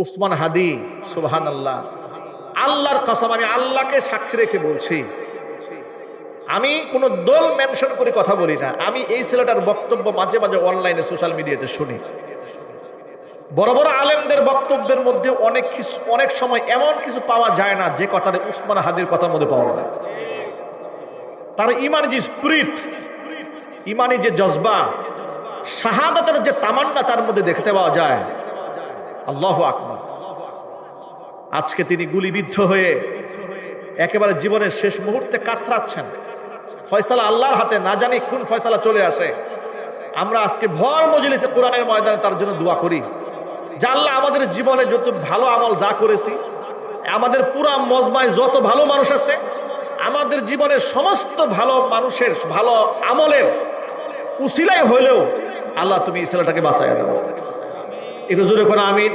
উসমান হাদি সুবহান আল্লাহ আল্লাহর কসম, আমি আল্লাহকে সাক্ষী রেখে বলছি, আমি কোনো দল মেনশন করে কথা বলি না। আমি এই ছেলেটার বক্তব্য মাঝে মাঝে অনলাইনে সোশ্যাল মিডিয়াতে শুনি। বড় বড় আলেমদের বক্তব্যের মধ্যে অনেক কিছু, অনেক সময় এমন কিছু পাওয়া যায় না, যে কথাটা উসমান হাদির কথার মধ্যে পাওয়া যায়। তার ইমান যে স্পিরিট ইমানি যে জজবা, শাহাদাতের যে তামান্না তার মধ্যে দেখতে পাওয়া যায়। আল্লাহ আকবর। আজকে তিনি গুলিবিদ্ধ হয়ে একেবারে জীবনের শেষ মুহূর্তে কাতরাচ্ছেন। ফয়সালা আল্লাহর হাতে, না জানি কোন ফয়সালা চলে আসে। আমরা আজকে ভর মজলিসে কোরআনের ময়দানে তার জন্য দোয়া করি। আল্লাহ আমাদের জীবনে যত ভালো আমল যা করেছি, আমাদের পুরা মজমায় যত ভালো মানুষ আছে, আমাদের জীবনের সমস্ত ভালো মানুষের, ভালো আমলের উসিলাই হইলেও আল্লাহ তুমি এই ছেলেটাকে বাঁচাই দাও। একটু জোরে করে, আমিন।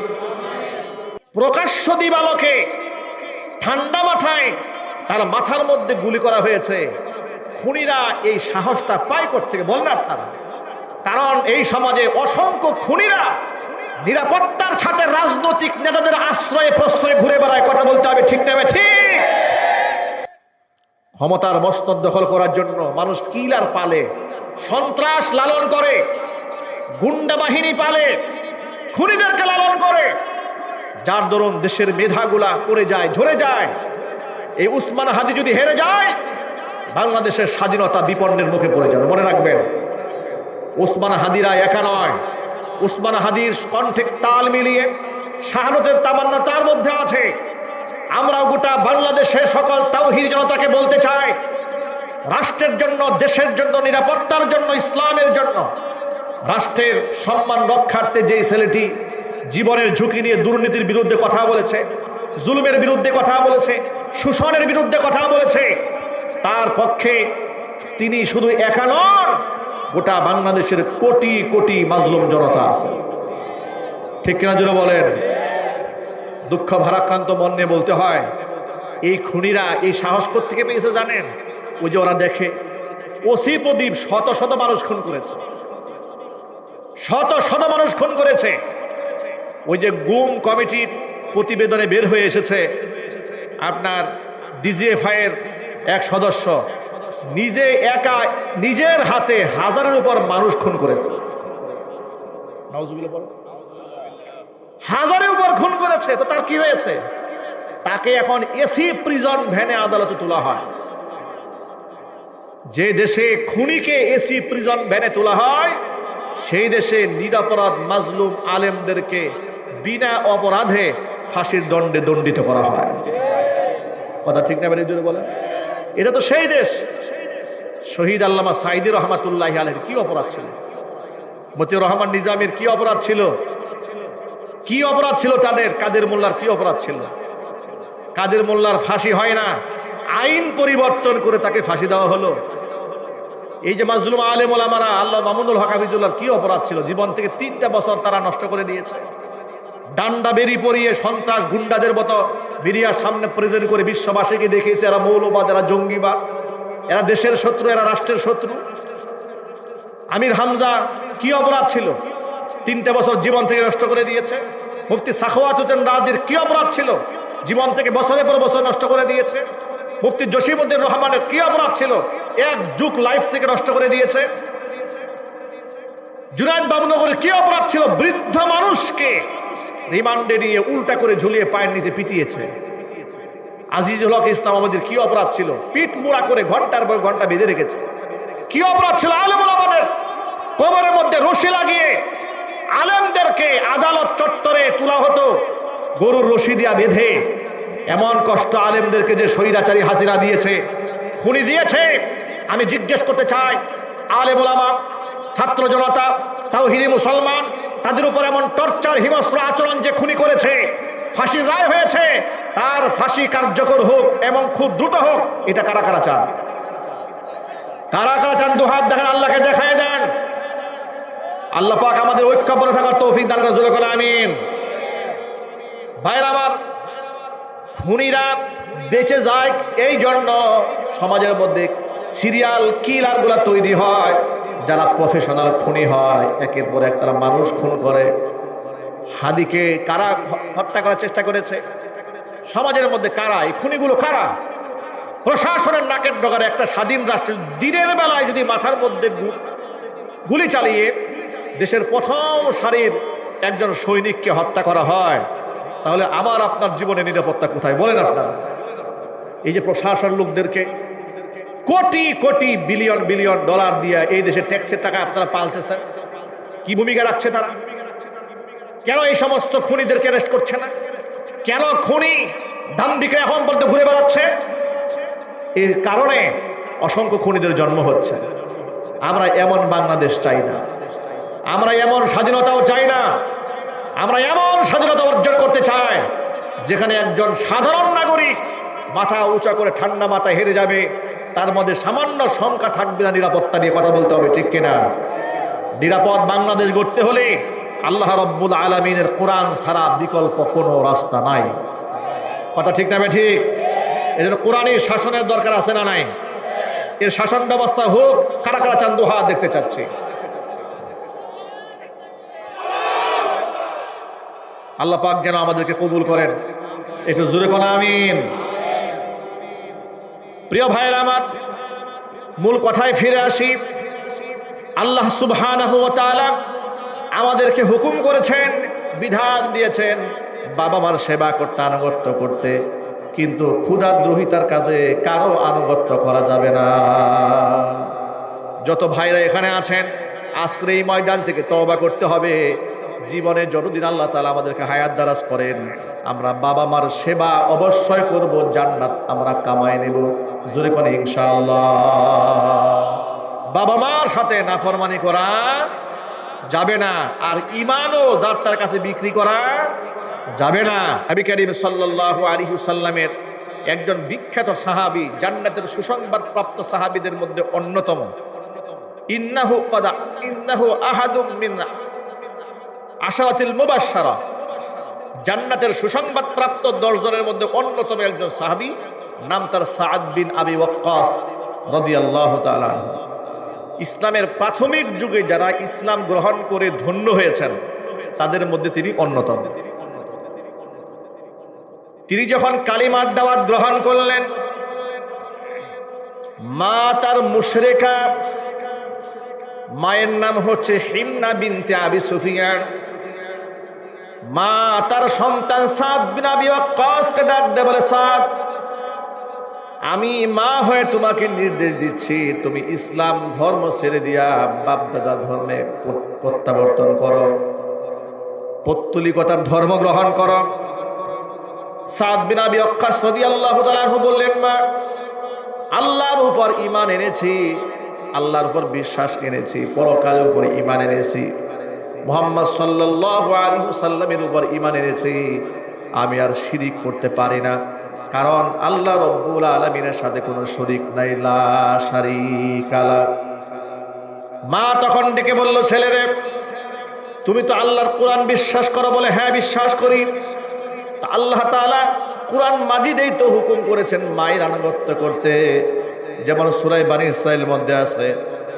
প্রকাশ্য দিবালকে ঠান্ডা মাথায় তার মাথার মধ্যে গুলি করা হয়েছে। খুনিরা এই সাহসটা পায় থেকে বলেন আপনারা? কারণ এই সমাজে অসংখ্য খুনিরা নিরাপত্তার সাথে রাজনৈতিক নেতাদের আশ্রয়ে প্রশ্রয়ে ঘুরে বেড়ায়, কথা বলতে হবে ঠিক নেবে ঠিক। ক্ষমতার মসনদ দখল করার জন্য মানুষ কিলার পালে, সন্ত্রাস লালন করে, গুন্ডা বাহিনী পালে খুনিদেরকে লালন করে। যার দরুন দেশের মেধাগুলা করে যায়, ঝরে যায়। এই উসমান হাদি যদি হেরে যায়, বাংলাদেশের স্বাধীনতা বিপন্নের মুখে পড়ে যাবে। মনে রাখবেন, উসমান হাদিরা একা নয়। উসমান হাদির কণ্ঠে তাল মিলিয়ে শাহানতের তামান্না তার মধ্যে আছে। আমরাও গোটা বাংলাদেশের সকল তাওহিদ জনতাকে বলতে চাই, রাষ্ট্রের জন্য, দেশের জন্য, নিরাপত্তার জন্য, ইসলামের জন্য। রাষ্ট্রের সম্মান রক্ষার্থে যেই ছেলেটি জীবনের ঝুঁকি নিয়ে দুর্নীতির বিরুদ্ধে কথা বলেছে, জুলুমের বিরুদ্ধে কথা বলেছে, শোষণের বিরুদ্ধে কথা বলেছে, তার পক্ষে তিনি শুধু একা নন, গোটা বাংলাদেশের কোটি কোটি মাজলুম জনতা আছে। ঠিক কিনা জন্য বলেন? দুঃখ ভারাক্রান্ত মন নিয়ে বলতে হয়, এই খুনিরা এই সাহস থেকে পেয়েছে জানেন? ওই যে ওরা দেখে, ওসি প্রদীপ শত শত মানুষ খুন করেছে। শত শত মানুষ খুন করেছে। ওই যে গুম কমিটির প্রতিবেদনে বের হয়ে এসেছে আপনার ডিজিএফআই এর এক সদস্য। নিজে একা নিজের হাতে হাজারের উপর মানুষ খুন করেছে। হাজারের উপর খুন করেছে, তো তার কি হয়েছে? তাকে এখন এসি প্রিজন ভ্যানে আদালতে তোলা হয়। যে দেশে খুনিকে এসি প্রিজন ভ্যানে তোলা হয় সেই দেশে নিরাপরাধ মাজলুম আলেমদেরকে বিনা অপরাধে ফাঁসির দণ্ডে দণ্ডিত করা হয়। কথা ঠিক না বেড়ে বলে এটা তো সেই দেশ। শহীদ আল্লামা সাইদি রহমাতুল্লাহ আলের কি অপরাধ ছিল? মতিউর রহমান নিজামের কি অপরাধ ছিল? কি অপরাধ ছিল তাদের? কাদের মোল্লার কি অপরাধ ছিল? কাদের মোল্লার ফাঁসি হয় না? আইন পরিবর্তন করে তাকে ফাঁসি দেওয়া হলো। এই যে মাজলুম আলেম ওলামারা, আল্লাহ মামুনুল হক কি অপরাধ ছিল? জীবন থেকে তিনটা বছর তারা নষ্ট করে দিয়েছে। ডান্ডা বেরি পরিয়ে সন্ত্রাস গুন্ডাদের মতো মিডিয়ার সামনে প্রেজেন্ট করে বিশ্ববাসীকে দেখিয়েছে এরা মৌলবাদ, এরা জঙ্গিবাদ, এরা দেশের শত্রু, এরা রাষ্ট্রের শত্রু। আমির হামজা কি অপরাধ ছিল? তিনটা বছর জীবন থেকে নষ্ট করে দিয়েছে। মুফতি সাখওয়াত হোসেন রাজির কি অপরাধ ছিল? জীবন থেকে বছরের পর বছর নষ্ট করে দিয়েছে। মুফতি জসিমুদ্দিন রহমানের কি অপরাধ ছিল? এক যুগ লাইফ থেকে নষ্ট করে দিয়েছে। জুনায়দ বাবুনগরের কি অপরাধ ছিল? বৃদ্ধ মানুষকে রিমান্ডে নিয়ে উল্টা করে ঝুলিয়ে পায়ের নিচে পিটিয়েছে। আজিজুল হক ইসলাম আমাদের কি অপরাধ ছিল? পিঠ মোড়া করে ঘণ্টার পর ঘণ্টা বেঁধে রেখেছে। কি অপরাধ ছিল? আলেমুল আমাদের কোমরের মধ্যে রশি লাগিয়ে আলেমদেরকে আদালত চত্বরে তোলা হতো, গরুর রশি দিয়া বেঁধে। এমন কষ্ট আলেমদেরকে যে স্বৈরাচারী হাসিনা দিয়েছে, খুনি দিয়েছে। আমি জিজ্ঞেস করতে চাই, আলেমুল আমা ছাত্র জনতা তাও তাওহিদি মুসলমান, তাদের উপর এমন টর্চার, হিংস্র আচরণ যে খুনি করেছে, ফাঁসির রায় হয়েছে, তার ফাঁসি কার্যকর হোক, এবং খুব দ্রুত হোক, এটা কারা কারা চান? কারা কারা চান? দুহাত দেখেন, আল্লাহকে দেখায় দেন। আল্লাহ পাক আমাদের ঐক্যবদ্ধ থাকার তৌফিক দান করে করে আমিন। ভাইর আমার, খুনিরা বেঁচে যায় এই জন্য সমাজের মধ্যে সিরিয়াল কিলারগুলা তৈরি হয়, যারা প্রফেশনাল খুনি হয়, একের পর এক তারা মানুষ খুন করে। হাদিকে কারা হত্যা করার চেষ্টা করেছে? সমাজের মধ্যে কারা? এই খুনিগুলো কারা? প্রশাসনের নাকের ডগারে একটা স্বাধীন রাষ্ট্র, দিনের বেলায় যদি মাথার মধ্যে গুলি চালিয়ে দেশের প্রথম সারির একজন সৈনিককে হত্যা করা হয়, তাহলে আমার আপনার জীবনে নিরাপত্তা কোথায়? বলেন আপনারা। এই যে প্রশাসন লোকদেরকে crore crore billion billion dollar দিয়ে এই দেশে ট্যাক্সের টাকা আপনারা পালতেছেন? কি ভূমিকা রাখছে তারা? কেন এই সমস্ত খুনিদেরকে অ্যারেস্ট করছে না? কেন খুনি দাম্বিকে এখন পর্যন্ত ঘুরে বেড়াচ্ছে? এর কারণে অসংখ্য খুনিদের জন্ম হচ্ছে। আমরা এমন বাংলাদেশ চাই না। আমরা এমন স্বাধীনতাও চাই না। আমরা এমন স্বাধীনতা অর্জন করতে চাই, যেখানে একজন সাধারণ নাগরিক মাথা উঁচা করে ঠান্ডা মাথা হেরে যাবে। তার মধ্যে সামান্য সংখ্যা থাকবে না নিরাপত্তা নিয়ে কথা বলতে হবে, ঠিক কিনা? নিরাপদ বাংলাদেশ গড়তে হলে আল্লাহ রব্বুল আলমিনের কোরআন ছাড়া বিকল্প কোনো রাস্তা নাই। কথা ঠিক না ঠিক এই জন্য কোরআনই শাসনের দরকার আছে না নাই? এর শাসন ব্যবস্থা হোক, কারা কারা চান্দু হাত দেখতে চাচ্ছে? আল্লাহ পাক যেন আমাদেরকে কবুল করেন। একটু জোরে কোন আমিন। প্রিয় ভাইয়ের আমার, মূল কথায় ফিরে আসি। আল্লাহ তাআলা আমাদেরকে হুকুম করেছেন, বিধান দিয়েছেন, বাবা মার সেবা করতে আনুগত্য করতে, কিন্তু ক্ষুধাদ্রোহিতার কাজে কারও আনুগত্য করা যাবে না। যত ভাইরা এখানে আছেন, আজকের এই ময়দান থেকে তওবা করতে হবে। জীবনে যতদিন আল্লাহ তালা আমাদেরকে হায়াত দারাজ করেন, আমরা বাবা মার সেবা অবশ্যই করব, জান্নাত আমরা কামাই নেব। জোরে করে ইনশাআল্লাহ। বাবা মার সাথে নাফরমানি করা যাবে না, আর ইমানও যার তার কাছে বিক্রি করা যাবে না। নবী করিম সাল্লাল্লাহু আলাইহি সাল্লামের একজন বিখ্যাত সাহাবি, জান্নাতের সুসংবাদ প্রাপ্ত সাহাবীদের মধ্যে অন্যতম। ইন্নাহু কদা, ইন্নাহু আহাদুম আশারাতিল মুবাশশারা। জান্নাতের সুসংবাদ প্রাপ্ত দশজনের মধ্যে অন্যতম একজন সাহাবী, নাম তার সাআদ বিন আবি ওয়াক্কাস রাদিয়াল্লাহু তাআলা ইসলামের প্রাথমিক যুগে যারা ইসলাম গ্রহণ করে ধন্য হয়েছেন, তাদের মধ্যে তিনি অন্যতম। তিনি যখন কালিমার দাওয়াত গ্রহণ করলেন, মা তার মুশরেকা মায়ের নাম হচ্ছে হিমনা বিনতে আবি সুফিয়ান। মা তার সন্তান সাদ বিন আবি ওয়াক্কাসকে ডাক দে বলে, সাদ, আমি মা হয়ে তোমাকে নির্দেশ দিচ্ছি, তুমি ইসলাম ধর্ম ছেড়ে দিয়া বাপ বাপদাদার ধর্মে প্রত্যাবর্তন করো, পত্তলিকতার ধর্ম গ্রহণ করো। সাদ বিন আবি অক্কাস রাদিয়াল্লাহু তাআলা বললেন, মা, আল্লাহর উপর ঈমান এনেছি আল্লাহর উপর বিশ্বাস এনেছি, পরকালের উপর ঈমান এনেছি। মুহাম্মদ সাল্লাল্লাহু আলাইহি সাল্লামের উপর ঈমান এনেছি। আমি আর শিরিক করতে পারি না, কারণ আল্লাহ রব্বুল আলামিনের সাথে কোনো শরিক নাই, লা শারিকা লা। মা তখন ডেকে বলল, ছেলেরে, তুমি তো আল্লাহর কোরআন বিশ্বাস করো বলে হ্যাঁ বিশ্বাস করি। আল্লাহ তাআলা কোরআন মাজিদেই তো হুকুম করেছেন মায়ের আনুগত্য করতে। যেমন সুরাই বানি ইসরায়েলের মধ্যে আছে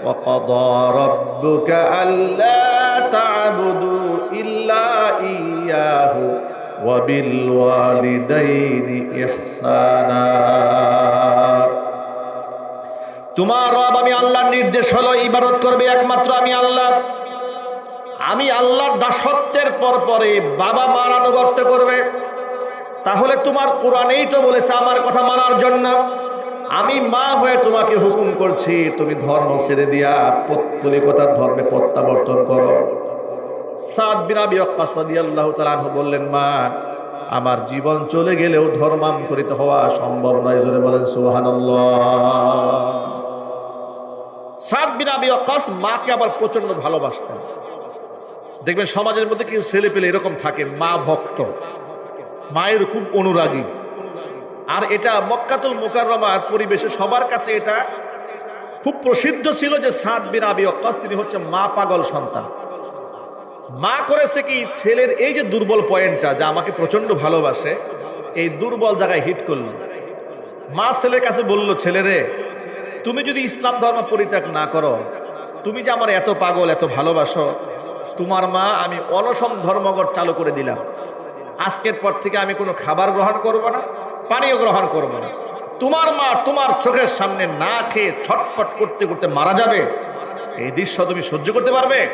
وَقَضَى رَبُّكَ أَلَّا تَعْبُدُوا إِلَّا إِيَّاهُ وَبِالْوَالِدَيْنِ إِحْسَانًا তোমার রব আমি আল্লাহর নির্দেশ হলো ইবাদত করবে একমাত্র আমি আল্লাহ আমি আল্লাহর দাসত্বের পর পরে বাবা মার আনুগত্য করবে তাহলে তোমার কোরআনেই তো বলেছে আমার কথা মানার জন্য আমি মা হয়ে তোমাকে হুকুম করছি, তুমি ধর্ম ছেড়ে দিয়া পত্তলিকতার ধর্মে প্রত্যাবর্তন করো। সাদ রাদিয়াল্লাহু তাআলা আনহু বললেন, মা, আমার জীবন চলে গেলেও ধর্মান্তরিত হওয়া সম্ভব নয়। যদি বলেন, সুবহানাল্লাহ। সাদ আবি ওয়াক্কাস মাকে আবার প্রচণ্ড ভালোবাসতেন। দেখবেন সমাজের মধ্যে কিছু ছেলে পেলে এরকম থাকে, মা ভক্ত। মায়ের খুব অনুরাগী। আর এটা মক্কাতুল মুকাররমার পরিবেশে সবার কাছে এটা খুব প্রসিদ্ধ ছিল যে সাদ বিন আবি ওয়াক্কাস তিনি হচ্ছে মা পাগল সন্তান। মা করেছে কি? ছেলের এই যে দুর্বল পয়েন্টটা, যা আমাকে প্রচণ্ড ভালোবাসে, এই দুর্বল জায়গায় হিট করল। মা ছেলের কাছে বলল ছেলেরে তুমি যদি ইসলাম ধর্ম পরিত্যাগ না করো, তুমি যে আমার এত পাগল, এত ভালোবাসো, তোমার মা আমি অনশম ধর্মঘট চালু করে দিলাম। আজকের পর থেকে আমি কোনো খাবার গ্রহণ করব না পানীয় গ্রহণ করব না। তোমার মা তোমার চোখের সামনে না খেয়ে ছটপট করতে করতে মারা যাবে? এই দৃশ্য তুমি সহ্য করতে পারবে?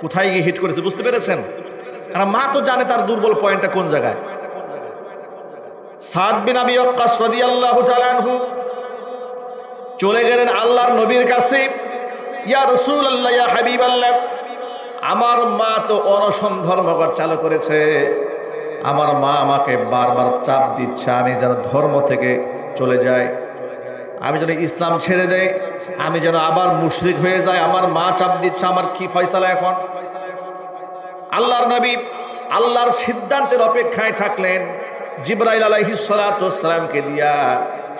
কোথায় গিয়ে হিট করেছে বুঝতে পেরেছেন? কারণ মা তো জানে তার দুর্বল পয়েন্টটা কোন জায়গায়। চলে গেলেন আল্লাহর নবীর কাছে। ইয়া রাসূলুল্লাহ, ইয়া হাবিবাল্লাহ, আমার মা তো অনশন ধর্মঘট চালু করেছে। আমার মা আমাকে বারবার চাপ দিচ্ছে, আমি যেন ধর্ম থেকে চলে যাই। আমি যেন ইসলাম ছেড়ে দেয় আমি যেন আবার মুশরিক হয়ে যাই, আমার মা চাপ দিচ্ছে, আমার কি ফয়সালা এখন? আল্লাহর নবী আল্লাহর সিদ্ধান্তের অপেক্ষায় থাকলেন, জিব্রাইল আলাইহি সালামকে দিয়া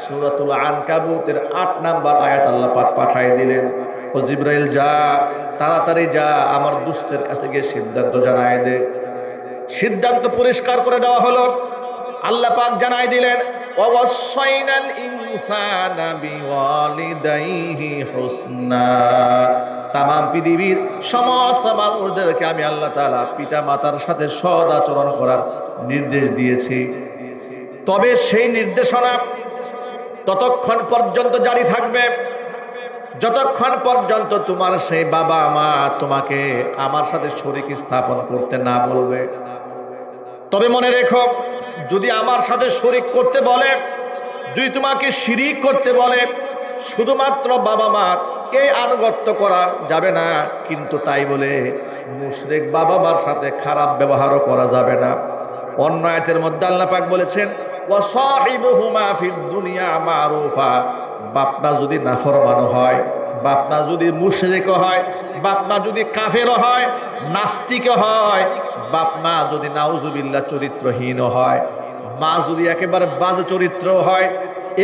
সূরাতুল আনকাবুতের আট নাম্বার আয়াত আল্লাহ পাক পাঠায় দিলেন। ও জিব্রাইল, যা, তাড়াতাড়ি যা, আমার দুস্থের কাছে গিয়ে সিদ্ধান্ত জানায় দে। সিদ্ধান্ত পরিষ্কার করে দেওয়া হলো। আল্লাহ পাক জানাই দিলেন, অবশ্যইনাল ইনসানা বিওয়ালিদাইহি হুসনা। তামাম পৃথিবীর সমস্ত মানুষদেরকে আমি আল্লাহ তাআলা পিতা মাতার সাথে সদ আচরণ করার নির্দেশ দিয়েছি। তবে সেই নির্দেশনা ততক্ষণ পর্যন্ত জারি থাকবে। যতক্ষণ পর্যন্ত তোমার সেই বাবা মা তোমাকে আমার সাথে শরীক স্থাপন করতে না বলবে। তবে মনে রেখো, যদি আমার সাথে শরিক করতে বলে, যদি তোমাকে শিরিক করতে বলে, শুধুমাত্র বাবা মার এই আনুগত্য করা যাবে না, কিন্তু তাই বলে মুশরেক বাবা মার সাথে খারাপ ব্যবহারও করা যাবে না। অন্য আয়াতের মধ্যে আল্লাহ পাক বলেছেন ওয়াসাহিবুহুমা ফিদ দুনিয়া মারুফা। বাপনা যদি নাফরমানো হয়, বাপনা যদি মুশরিক হয়, বাপনা যদি কাফের হয়, নাস্তিক হয় বাপমা যদি নাউজুবিল্লাহ চরিত্রহীন হয়, মা যদি একেবারে বাজে চরিত্র হয়,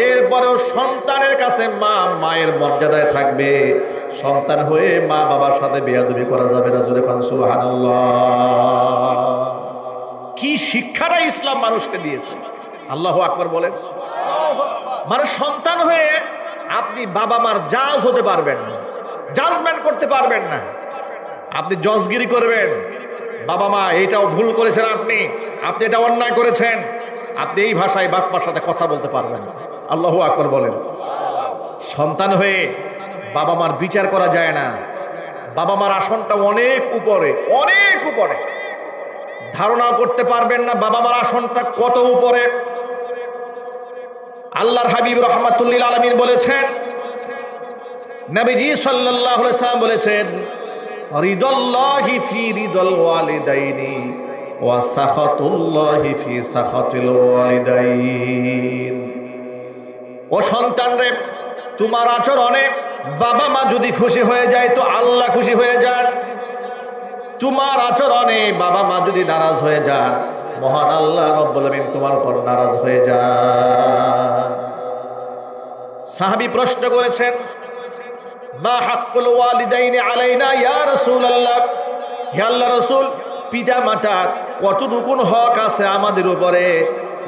এরপরেও সন্তানের কাছে মা মায়ের মর্যাদায় থাকবে। সন্তান হয়ে মা বাবার সাথে বেয়াদবি করা যাবে না, জোরে খান কি শিক্ষাটা ইসলাম মানুষকে দিয়েছে? আল্লাহ আকবর বলেন। মানে সন্তান হয়ে আপনি বাবা মার জাজ হতে পারবেন না। জাজমেন্ট করতে পারবেন না। আপনি জজগিরি করবেন। বাবা মা এইটাও ভুল করেছেন আপনি। আপনি এটা অন্যায় করেছেন। আপনি এই ভাষায় বাপ্পার সাথে কথা বলতে পারবেন আল্লাহ আকবর বলেন। সন্তান হয়ে বাবা মার বিচার করা যায় না। বাবা মার আসনটা অনেক উপরে অনেক উপরে। ধারণা করতে পারবেন না বাবা মার আসনটা কত উপরে। আল্লাহর হাবিব রহমাতুল্লিল আলমিন বলেছেন বলেছেন ওয়া ও রে তোমার আচরণে বাবা মা যদি খুশি হয়ে যায় তো আল্লাহ খুশি হয়ে যান। তোমার আচরণে বাবা মা যদি নারাজ হয়ে যান মহান আল্লাহ রব্বুল তোমার উপর নারাজ হয়ে যা। সাহাবি প্রশ্ন করেছেন আলাইনা ইয়া আল্লাহ হক আছে আমাদের উপরে?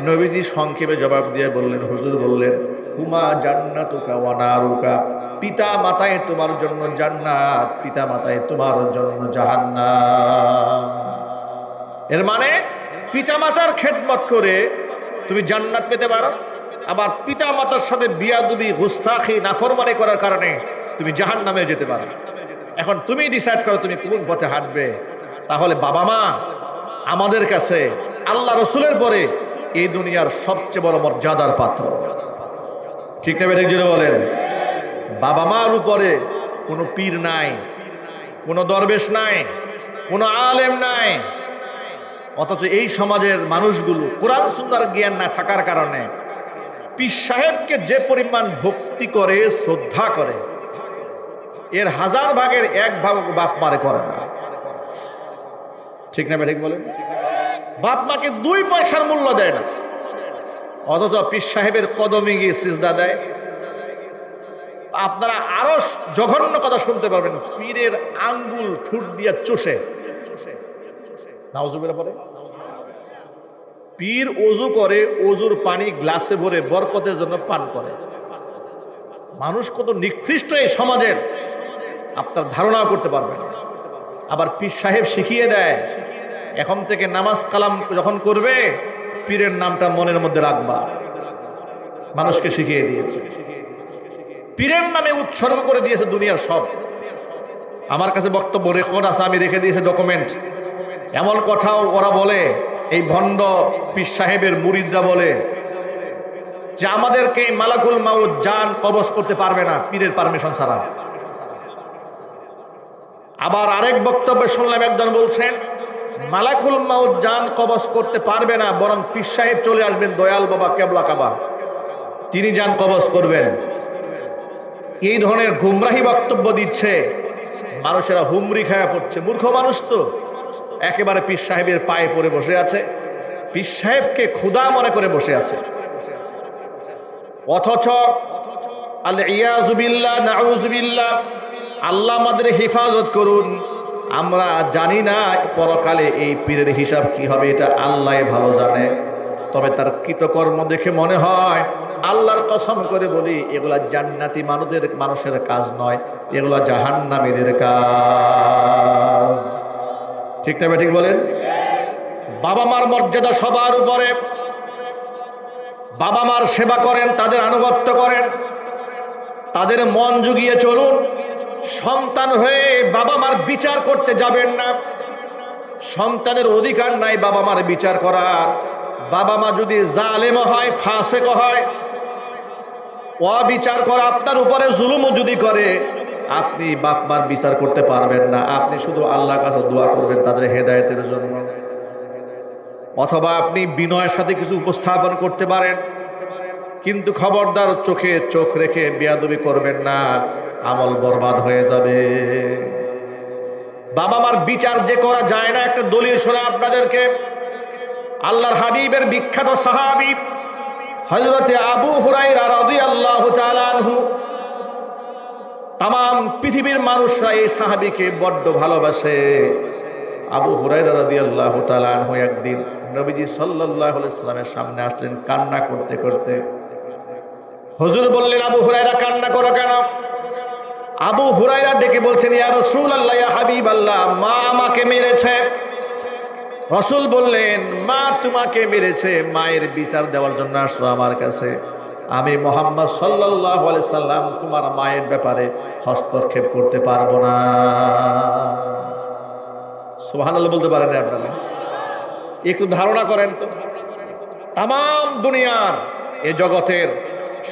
নবীজি সংক্ষেপে জবাব দিয়ে বললেন, হুজুর বললেন পিতা মাতায় তোমার জন্য জান্নাত পিতা মাতায় তোমার জন্য জাহান্নাম। এর মানে পিতা মাতার খেদমত করে তুমি জান্নাত পেতে পারো। আবার পিতা মাতার সাথে বিয়াদুবি, গুস্তাখি, নাফরমানি করার কারণে তুমি জাহান নামে যেতে পারো। এখন তুমি ডিসাইড করো তুমি কোন পথে হাঁটবে। তাহলে বাবা মা, আমাদের কাছে আল্লাহ রসুলের পরে এই দুনিয়ার সবচেয়ে বড় মর্যাদার পাত্র। ঠিক না জুড়ে বলেন? বাবা মার উপরে কোনো পীর নাই, কোনো দরবেশ নাই, কোনো আলেম নাই অথচ এই সমাজের মানুষগুলো কোরআন সুন্দর জ্ঞান না থাকার কারণে পীর সাহেবকে যে পরিমাণ ভক্তি করে, শ্রদ্ধা করে, এর হাজার ভাগের এক ভাগ বাপ মারে করে না। ঠিক না ঠিক বলেন? বাপ মাকে দুই পয়সার মূল্য দেয় না। অথচ পীর সাহেবের কদমে গিয়ে সিজদা দেয়। আপনারা আরও জঘন্য কথা শুনতে পারবেন, পীরের আঙ্গুল ঠুট দিয়া চষে। নাওজুবের পরে পীর অজু করে অজুর পানি গ্লাসে ভরে বরকতের জন্য পান করে। মানুষ কত নিকৃষ্ট এই সমাজের। আপনার ধারণাও করতে পারবেন না। আবার পীর সাহেব শিখিয়ে দেয়, এখন থেকে নামাজ কালাম যখন করবে, পীরের নামটা মনের মধ্যে রাখবা। মানুষকে শিখিয়ে দিয়েছে। পীরের নামে উৎসর্গ করে দিয়েছে দুনিয়ার সব। আমার কাছে বক্তব্য রেকর্ড আছে, আমি রেখে দিয়েছি ডকুমেন্ট এমন কথাও ওরা বলে এই ভণ্ড পীর সাহেবের মুরিদরা বলে যে আমাদেরকে মালাকুল মাউদ জান কবজ করতে পারবে না পীরের পারমিশন ছাড়া। আবার আরেক বক্তব্যে শুনলাম, একজন বলছেন, মালাকুল মাউদ জান কবজ করতে পারবে না, বরং পীর সাহেব চলে আসবেন দয়াল বাবা কেবলা কাবা। তিনি যান কবজ করবেন। এই ধরনের গুমরাহি বক্তব্য দিচ্ছে, মানুষেরা হুমরি খায়া পড়ছে, মূর্খ মানুষ তো। একেবারে পীর সাহেবের পায়ে পড়ে বসে আছে। পীর সাহেবকে ক্ষুদা মনে করে বসে আছে। অথচ আল্লাহ আমাদের হেফাজত করুন। আমরা জানি না পরকালে এই পীরের হিসাব কি হবে, এটা আল্লাহ ভালো জানে। তবে তার কৃতকর্ম দেখে মনে হয়, আল্লাহর কসম করে বলি, এগুলা জান্নাতি মানুষের মানুষের কাজ নয়, এগুলা জাহান্নামীদের কাজ। ঠিক না ঠিক বলেন? বাবা মার মর্যাদা সবার উপরে। বাবা মার সেবা করেন, তাদের আনুগত্য করেন। তাদের মন জুগিয়ে চলুন। সন্তান হয়ে বাবা মার বিচার করতে যাবেন না। সন্তানের অধিকার নাই বাবা মার বিচার করার। বাবা মা যদি জালেম হয়, ফাসেক হয়, অবিচার করা আপনার উপরে জুলুমও যদি করে আপনি বাপ মার বিচার করতে পারবেন না। আপনি শুধু আল্লাহর কাছে দোয়া করবেন, তাদের হেদায়েতের জন্য। অথবা আপনি বিনয়ের সাথে কিছু উপস্থাপন করতে পারেন, কিন্তু খবরদার চোখে চোখ রেখে বেয়াদবি করবেন না, আমল বরবাদ হয়ে যাবে। বাবা মার বিচার যে করা যায় না, একটা দলিল শোনা আপনাদেরকে। আল্লাহর হাবিবের বিখ্যাত সাহাবি হজরতে আবু রাদিয়াল্লাহু তাআলা আনহু তাম পৃথিবীর মানুষরা এই সাহাবিকে বড্ড ভালোবাসে। আবু তাআলা একদিন নবীজি সাল্লামের সামনে আসলেন কান্না করতে করতে। হুজুর বললেন, আবু হুরাইরা কান্না করো কেন? আবু হুরাইরা ডেকে বলছেন, ইয়া রাসূলুল্লাহ, ইয়া হাবিবাল্লাহ, মা আমাকে মেরেছে। রসুল বললেন, মা তোমাকে মেরেছে, মায়ের বিচার দেওয়ার জন্য আসছো আমার কাছে। আমি মোহাম্মদ সাল্লাহ সাল্লাম তোমার মায়ের ব্যাপারে হস্তক্ষেপ করতে পারব না। সোহান বলতে পারেন আপনারা। একটু ধারণা করেন তো। তাম দুনিয়ার, এ জগতের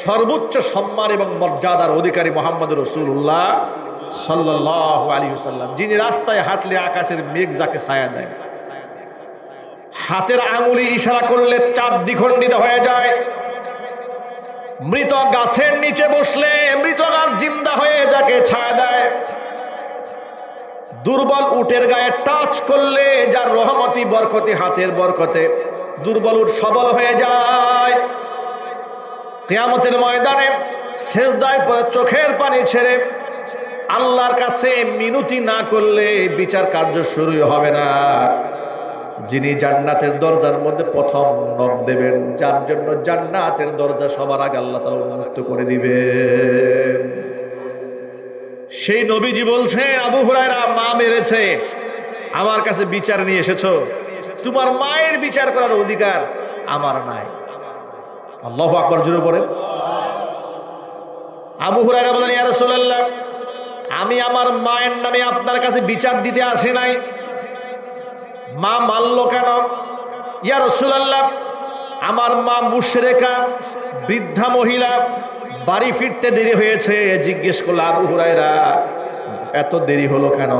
সর্বোচ্চ সম্মান এবং মর্যাদার অধিকারী মোহাম্মদ রসুল্লাহ সাল্লাহ আলী সাল্লাম যিনি রাস্তায় হাঁটলে আকাশের মেঘ যাকে ছায়া দেয়। হাতের আঙুলি ইশারা করলে চাঁদ দ্বিখণ্ডিত হয়ে যায়। মৃত গাছের নিচে বসলে মৃত গাছ জিন্দা হয়ে যাকে ছায়া দেয়। দুর্বল উটের গায়ে টাচ করলে যার রহমতি বরকতি, হাতের বরকতে দুর্বল উঠ সবল হয়ে যায়। কেয়ামতের ময়দানে শেষদায় পরে চোখের পানি ছেড়ে আল্লাহর কাছে মিনতি না করলে বিচার কার্য শুরু হবে না। যিনি জান্নাতের দরজার মধ্যে প্রথম নখ দেবেন, যার জন্য জান্নাতের দরজা সবার আগে আল্লাহ তালা করে দিবে। সেই নবীজি বলছে আবু হুরায়রা, মা মেরেছে। আমার কাছে বিচার নিয়ে এসেছ। তোমার মায়ের বিচার করার অধিকার আমার নাই। আল্লাহ আকবর জুড়ে পড়ে আবু হুরায়রা বলেন, ইয়া রাসূলুল্লাহ, আমি আমার মায়ের নামে আপনার কাছে বিচার দিতে আসি নাই। মা মারল কেন? ইয়া রসুলাল্লাহ, আমার মা মুশরেকা, বৃদ্ধা মহিলা, বাড়ি ফিরতে দেরি হয়েছে, জিজ্ঞেস করল, আবু হুরাইরা এত দেরি হলো কেন?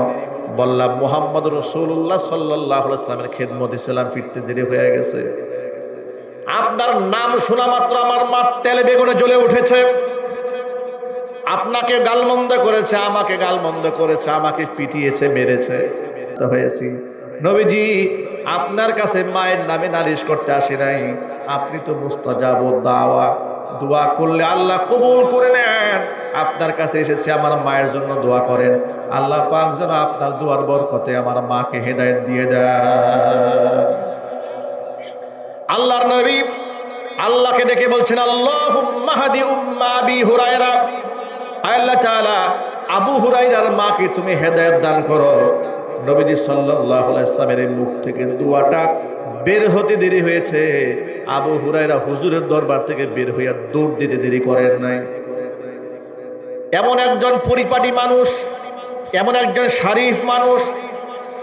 বললাম, মোহাম্মদ রসুল্লাহ সাল্লাহ সাল্লামের খেদমত ইসলাম ফিরতে দেরি হয়ে গেছে। আপনার নাম শোনা মাত্র আমার মা তেলে বেগুনে জ্বলে উঠেছে। আপনাকে গালমন্দ করেছে, আমাকে গালমন্দ করেছে, আমাকে পিটিয়েছে, মেরেছে। হয়েছি। নবীজি, আপনার কাছে মায়ের নামে নালিশ করতে আসে নাই। আপনি তো মুস্তাজাব দাওয়া, দোয়া করলে আল্লাহ কবুল করে নেন। আপনার কাছে এসেছে, আমার মায়ের জন্য দোয়া করেন। আল্লাহ পাক যেন আপনার দোয়ার বরকতে আমার মাকে হেদায়েত দিয়ে দেয় আল্লাহর নবী আল্লাহকে ডেকে বলছেন আল্লাহ মাহাদি উম্মা আবি হুরায়রা। আল্লাহ তাআলা আবু হুরাইরার মাকে তুমি হেদায়েত দান করো। নবীজি সাল্লাহ ইসলামের মুখ থেকে দোয়াটা বের হতে দেরি হয়েছে। আবু হুরাইরা হুজুরের দরবার থেকে বের হইয়া দৌড় দিতে দেরি করেন নাই। এমন একজন পরিপাটি মানুষ, এমন একজন শারিফ মানুষ,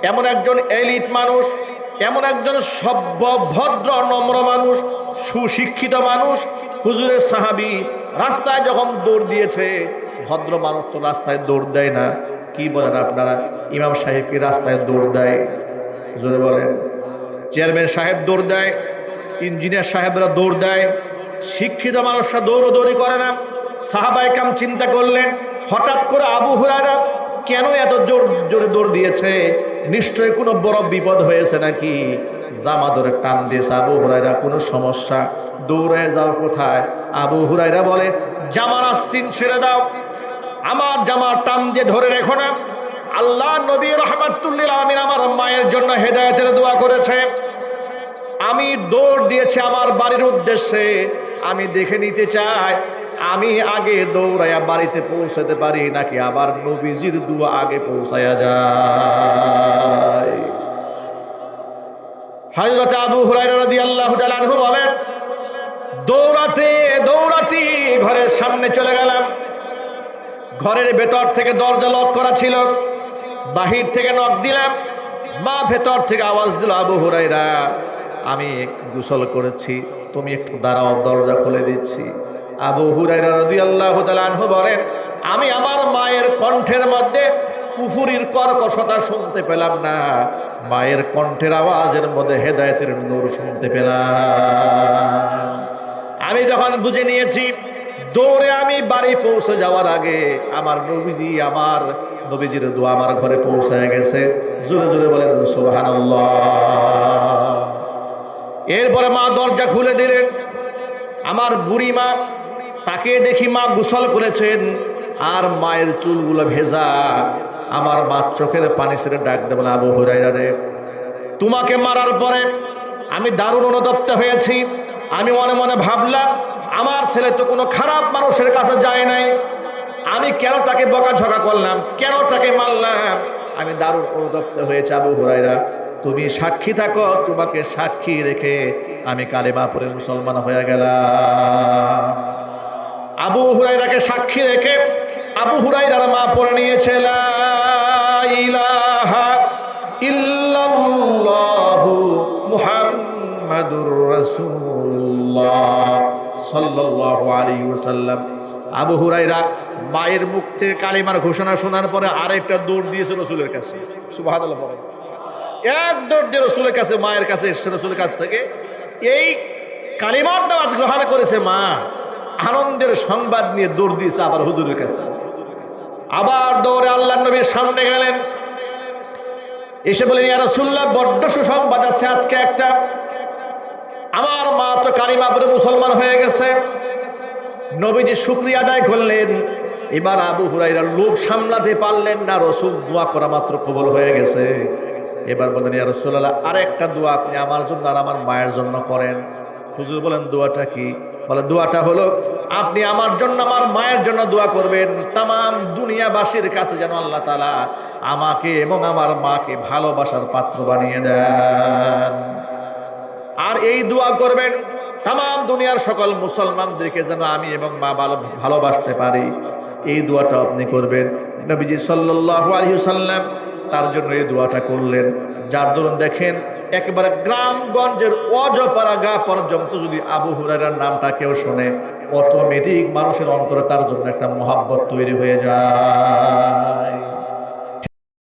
এমন একজন এলিট মানুষ, এমন একজন সভ্য, ভদ্র, নম্র মানুষ, সুশিক্ষিত মানুষ হুজুরের সাহাবি রাস্তায় যখন দৌড় দিয়েছে, ভদ্র মানুষ তো রাস্তায় দৌড় দেয় না। কি বলেন আপনারা? ইমাম সাহেব কি রাস্তায় দৌড় দেয়? জোরে বলেন। চেয়ারম্যান সাহেব দৌড় দেয়, ইঞ্জিনিয়ার সাহেবরা দৌড় দেয়, শিক্ষিত মানুষরা দৌড়দৌড়ি করে না। সাহাবাই কাম চিন্তা করলেন, হঠাৎ করে আবু হুরারা কেন এত জোর, জোরে দৌড় দিয়েছে? নিশ্চয়ই কোনো বড় বিপদ হয়েছে নাকি? জামা ধরে টান দিয়েছে আবু হুরাইরা কোনো সমস্যা? দৌড়ে যাও কোথায়? আবু হুরাইরা বলে জামার আস্তিন ছেড়ে দাও। আমার জামার টান যে ধরে রেখো না, আল্লাহ নবী রহমাতুল্লিল আমিন আমার মায়ের জন্য হেদায়তের দোয়া করেছে। আমি দৌড় দিয়েছি আমার বাড়ির উদ্দেশ্যে, আমি দেখে নিতে চাই, আমি আগে দৌড়াইয়া বাড়িতে পৌঁছাতে পারি নাকি আবার নবীজির দুয়া আগে পৌঁছায়া যায়? হযরত আবু তাআলা আনহু বলেন, দৌড়াতে দৌড়াতে ঘরের সামনে চলে গেলাম। ঘরের ভেতর থেকে দরজা লক করা ছিল। বাহির থেকে নক দিলাম। মা ভেতর থেকে আওয়াজ দিল, আবু হুরাইরা আমি গোসল করেছি। তুমি একটু দাঁড়াও, দরজা খুলে দিচ্ছি। আবু হুরাইরা রাদিয়াল্লাহু তাআলা আনহু বলেন, আমি আমার মায়ের কণ্ঠের মধ্যে কুফুরির কর্কশতা শুনতে পেলাম না। মায়ের কণ্ঠের আওয়াজের মধ্যে হেদায়েতের নূর শুনতে পেলাম। আমি যখন বুঝে নিয়েছি দৌড়ে আমি বাড়ি পৌঁছে যাওয়ার আগে আমার নবীজি, আমার নবীজির দোয়া আমার ঘরে পৌঁছায় গেছে। জোরে জোরে বলেন সোহান এরপরে মা দরজা খুলে দিলেন। আমার বুড়ি মা তাকে দেখি মা গোসল করেছেন আর মায়ের চুলগুলো ভেজা। আমার মা চোখের পানি ছেড়ে ডাক দেবেন আবু হরাইরা রে, তোমাকে মারার পরে আমি দারুণ অনুতপ্ত হয়েছি। আমি মনে মনে ভাবলাম আমার ছেলে তো কোনো খারাপ মানুষের কাছে যায় নাই। আমি কেন তাকে বকাঝকা করলাম? কেন তাকে মারলাম? আমি দারুণ অনুতপ্ত হয়েছে আবু হুরাইরা তুমি সাক্ষী থাকো, তোমাকে সাক্ষী রেখে আমি কালেমা পরে মুসলমান হয়ে গেলাম। আবু হুরাইরাকে সাক্ষী রেখে আবু হুরাইরার মা পড়ে নিয়েছে, লা ইলাহা ইল্লাল্লাহু মুহাম্মাদুর রাসূলুল্লাহ। সাল্লাল্লাহু আলাইহি ওয়াসাল্লাম। আবু হুরাইরা মায়ের মুখ থেকে কালিমার ঘোষণা শোনার পরে আরেকটা দৌড় দিয়েছে রসুলের কাছে। সুবহানাল্লাহ বলেন। এক দৌড় দিয়ে রসুলের কাছে, মায়ের কাছে এসছে রসুলের কাছ থেকে। এই কালিমার দাওয়াত গ্রহণ করেছে মা। আনন্দের সংবাদ নিয়ে দৌড় দিয়েছে আবার হুজুরের কাছে। আবার দৌড়ে আল্লাহ নবীর সামনে গেলেন। এসে বলেন, ইয়া রাসূলুল্লাহ, বড্ড সুসংবাদ আছে আজকে একটা আমার মা তো কালিমা পরে মুসলমান হয়ে গেছে। নবীজি শুক্রিয়া আদায় করলেন। এবার আবু হুরাইরা লোভ সামলাতে পারলেন না, রসুল দোয়া করা মাত্র কবল হয়ে গেছে। এবার বলেন ইয়া রাসূলুল্লাহ, আরেকটা দোয়া আপনি আমার জন্য আর আমার মায়ের জন্য করেন। হুজুর বলেন দোয়াটা কি? বলে, দোয়াটা হলো, আপনি আমার জন্য, আমার মায়ের জন্য দোয়া করবেন। তাম দুনিয়াবাসীর কাছে যেন আল্লাহ তালা আমাকে এবং আমার মাকে ভালোবাসার পাত্র বানিয়ে দেন। আর এই দোয়া করবেন তাম দুনিয়ার সকল মুসলমানদেরকে যেন আমি এবং মা ভালো ভালোবাসতে পারি। এই দোয়াটা আপনি করবেন। নবীজি সাল্লাহ তার জন্য এই দোয়াটা করলেন। যার দরুন দেখেন, একেবারে গ্রামগঞ্জের অজপাড়া গা পর্যন্ত যদি আবু হুরাইরার নামটা কেউ শোনে, অটোমেটিক মানুষের অন্তরে তার জন্য একটা মহাব্বত তৈরি হয়ে যায়।